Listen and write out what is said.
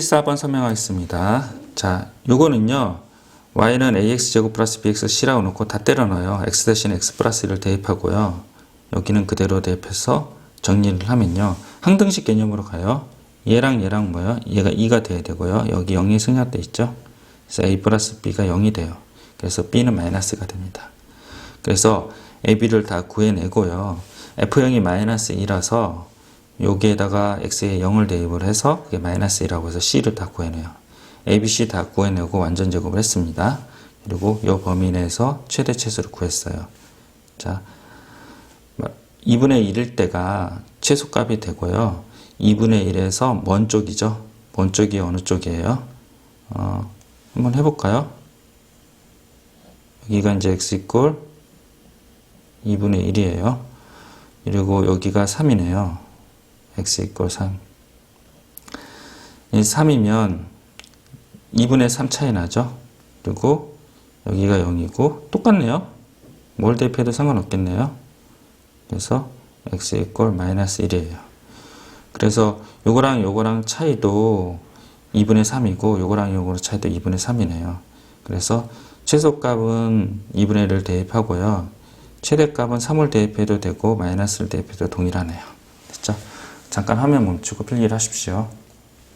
14번 설명하겠습니다. 자, 요거는요. y는 ax제곱 플러스 bxc라고 놓고 다 때려 넣어요. x 대신 x 플러스 1을 대입하고요. 여기는 그대로 대입해서 정리를 하면요. 항등식 개념으로 가요. 얘랑 얘랑 뭐요? 얘가 2가 돼야 되고요. 여기 0이 승합돼 있죠. 그래서 a 플러스 b가 0이 돼요. 그래서 b는 마이너스가 됩니다. 그래서 ab를 다 구해내고요. f0이 마이너스 2라서 여기에다가 x에 0을 대입을 해서 그게 마이너스 2라고 해서 c를 다 구해내요. ABC 다 구해내고 완전 제곱을 했습니다. 그리고 이 범위 내에서 최대 최소를 구했어요. 자, 2분의 1일 때가 최소값이 되고요. 2분의 1에서 먼 쪽이죠. 먼 쪽이 어느 쪽이에요? 어, 한번 해볼까요? 여기가 이제 x 이꼴 2분의 1이에요. 그리고 여기가 3이네요. X 이꼴 3. 이 3이면 2분의 3 차이 나죠? 그리고 여기가 0이고 똑같네요. 뭘 대입해도 상관없겠네요. 그래서 x 이꼴 마이너스 1이에요. 그래서 요거랑 요거랑 차이도 2분의 3이고 요거랑 요거랑 차이도 2분의 3이네요. 그래서 최소값은 2분의 1을 대입하고요. 최대값은 3을 대입해도 되고 마이너스를 대입해도 동일하네요. 잠깐 화면 멈추고 필기를 하십시오.